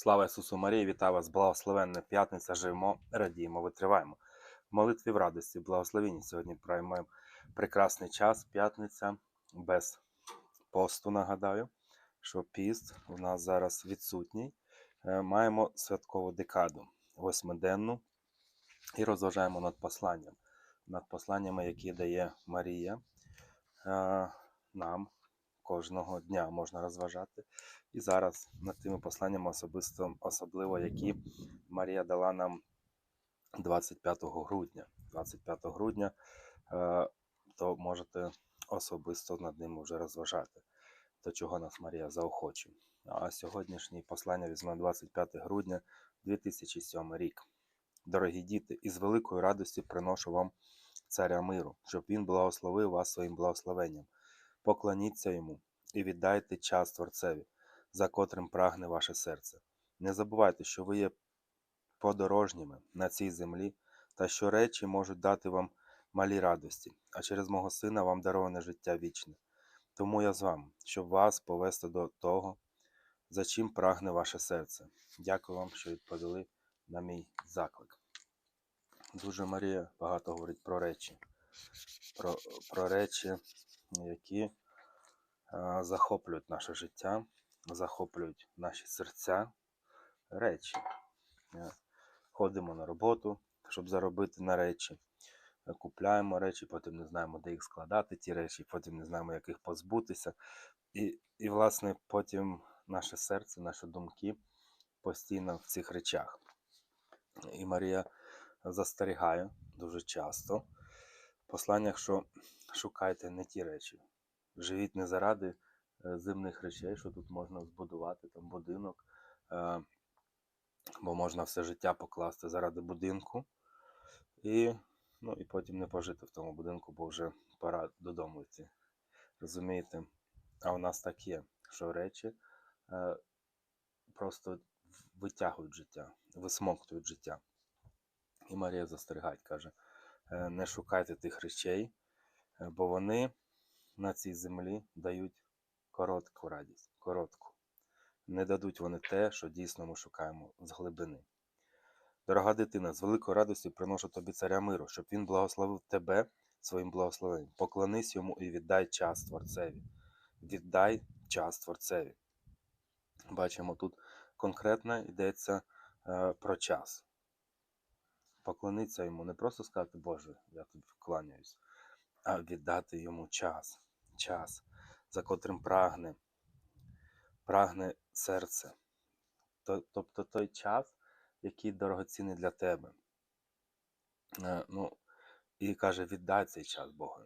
Слава Ісусу Марії, вітаю вас, благословенна п'ятниця, живемо, радіємо, витриваємо. В молитві в радості, благословенні. Сьогодні приймаємо прекрасний час, п'ятниця, без посту, нагадаю, що піст у нас зараз відсутній. Е, Маємо святкову декаду, восьмиденну, і розважаємо над посланням. Над посланнями, які дає Марія е, нам кожного дня можна розважати. І зараз над тими посланнями особисто, особливо, які Марія дала нам 25 грудня. 25 грудня, е, то можете особисто над ними вже розважати, до чого нас Марія заохочує. А сьогоднішнє послання візьме 25 грудня 2007 рік. Дорогі діти, із великою радістю приношу вам царя миру, щоб він благословив вас своїм благословенням. Поклоніться йому і віддайте час Творцеві, за котрим прагне ваше серце. Не забувайте, що ви є подорожніми на цій землі, та що речі можуть дати вам малі радості, а через мого сина вам дароване життя вічне. Тому я з вами, щоб вас повести до того, за чим прагне ваше серце. Дякую вам, що відповіли на мій заклик. Дуже Марія багато говорить про речі, про, про речі, які е, захоплюють наше життя, захоплюють наші серця, речі. Е, Ходимо на роботу, щоб заробити на речі. Е, Купляємо речі, потім не знаємо, де їх складати, ті речі, потім не знаємо, як їх позбутися. І, і власне, потім наше серце, наші думки постійно в цих речах. І Марія застерігає дуже часто посланнях, що шукайте не ті речі. Живіть не заради е, земних речей, що тут можна збудувати там будинок, е, бо можна все життя покласти заради будинку, і, ну, і потім не пожити в тому будинку, бо вже пора додому йти. Розумієте? А у нас так є, що речі е, просто витягують життя, висмоктують життя. І Марія застерігає, каже: «Е, не шукайте тих речей, е, бо вони на цій землі дають коротку радість, коротку. Не дадуть вони те, що дійсно ми шукаємо з глибини. Дорога дитина, з великою радістю приношу тобі царя миру, щоб він благословив тебе своїм благословенням. Поклонись йому і віддай час Творцеві. Віддай час Творцеві. Бачимо, тут конкретно йдеться е, про час. Поклонитися йому, не просто сказати, Боже, я тобі вклоняюсь, а віддати йому час, час, за котрим прагне, прагне серце. Тобто той час, який дорогоцінний для тебе. Е, Ну, і каже, віддай цей час Богу.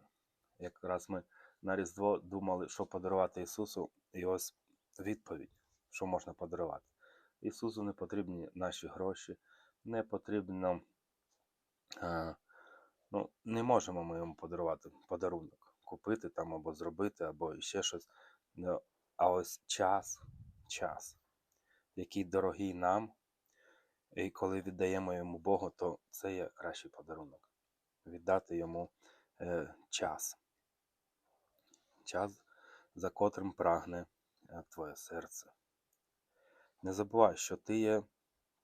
Якраз ми на Різдво думали, що подарувати Ісусу, і ось відповідь, що можна подарувати. Ісусу не потрібні наші гроші, не потрібно. Е, ну, не можемо ми йому подарувати подарунок, купити там або зробити, або ще щось. Ну, а ось час, час, який дорогий нам, і коли віддаємо йому Богу, то це є кращий подарунок. Віддати йому е, час. Час, за котрим прагне е, твоє серце. Не забувай, що ти є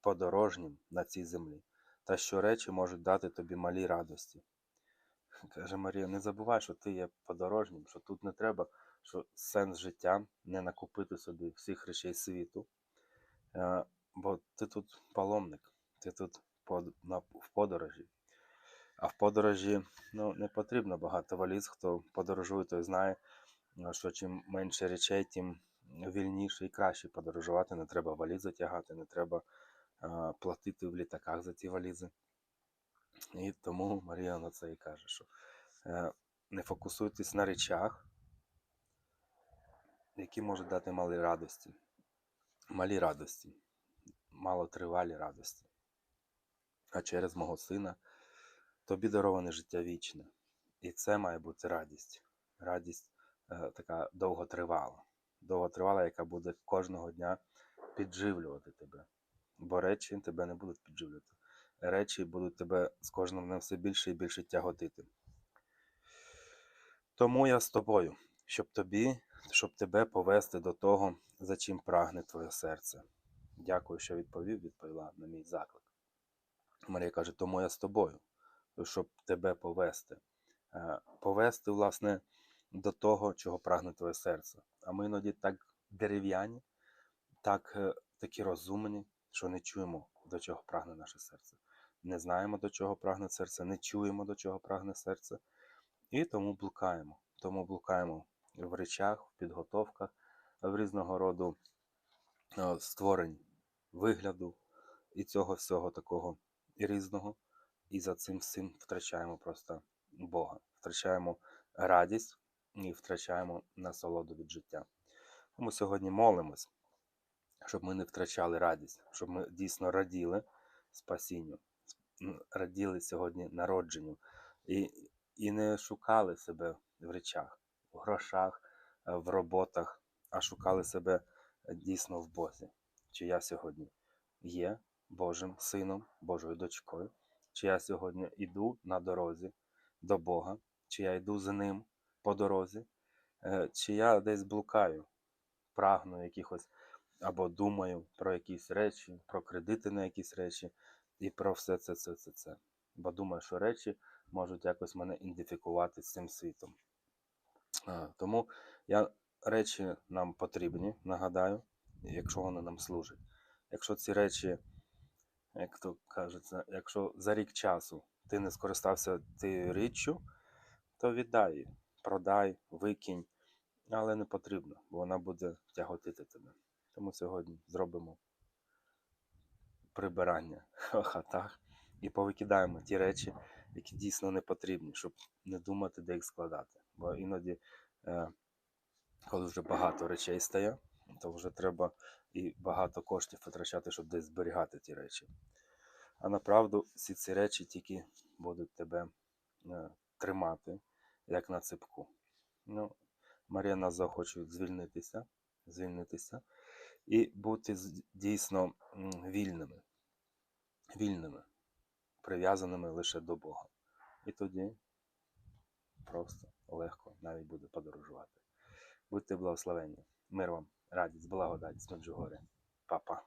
подорожнім на цій землі, та що речі можуть дати тобі малі радості. Каже Марія, не забувай, що ти є подорожнім, що тут не треба, що сенс життя не накупити собі всіх речей світу, е, бо ти тут паломник, ти тут в подорожі. А в подорожі ну, не потрібно багато валіз. Хто подорожує, той знає, е, що чим менше речей, тим вільніше і краще подорожувати. Не треба валізи тягати, не треба платити в літаках за ці валізи. І тому Марія на це і каже, що е, не фокусуйтесь на речах, які можуть дати малі радості. Малі радості, малотривалі радості. А через мого сина тобі дароване життя вічне. І це має бути радість. Радість е, така довготривала. Довготривала, яка буде кожного дня підживлювати тебе. Бо речі тебе не будуть підживлювати. Речі будуть тебе з кожним днем все більше і більше тяготити. Тому я з тобою, щоб тобі, щоб тебе повести до того, за чим прагне твоє серце. Дякую, що відповів, відповіла на мій заклик. Марія каже, тому я з тобою, щоб тебе повести. Е, Повести, власне, до того, чого прагне твоє серце. А ми іноді так дерев'яні, так е, такі розумні, що не чуємо, до чого прагне наше серце. Не знаємо, до чого прагне серце, не чуємо, до чого прагне серце. І тому блукаємо. Тому блукаємо в речах, в підготовках, в різного роду е, створень вигляду і цього всього такого різного. І за цим всім втрачаємо просто Бога, втрачаємо радість і втрачаємо насолоду від життя. Тому сьогодні молимось, щоб ми не втрачали радість, щоб ми дійсно раділи спасінню, раділи сьогодні народженню. І, і не шукали себе в речах, в грошах, е, в роботах, а шукали себе е, дійсно в Бозі. Чи я сьогодні є Божим сином, Божою дочкою, чи я сьогодні йду на дорозі до Бога, чи я йду з ним по дорозі, е, чи я десь блукаю, прагну якихось або думаю про якісь речі, про кредити на якісь речі і про все це, це, це, це. Бо думаю, що речі можуть якось мене ідентифікувати з цим світом. Е, Тому я, речі нам потрібні, нагадаю, якщо вони нам служать. Якщо ці речі, як то кажеться, якщо за рік часу ти не скористався тією річчю, то віддай продай, викинь, але не потрібно, бо вона буде тяготити тебе. Тому сьогодні зробимо прибирання в хатах і повикидаємо ті речі, які дійсно не потрібні, щоб не думати, де їх складати. Бо іноді, е, коли вже багато речей стає, то вже треба і багато коштів витрачати, щоб десь зберігати ті речі. А направду всі ці речі тільки будуть тебе е, тримати, як на ципку. Ну, Марія нас заохочує звільнитися, звільнитися і бути дійсно вільними, вільними, прив'язаними лише до Бога. І тоді просто легко навіть буде подорожувати. Будьте благословенні. Мир вам, радість, благодать. Па-па.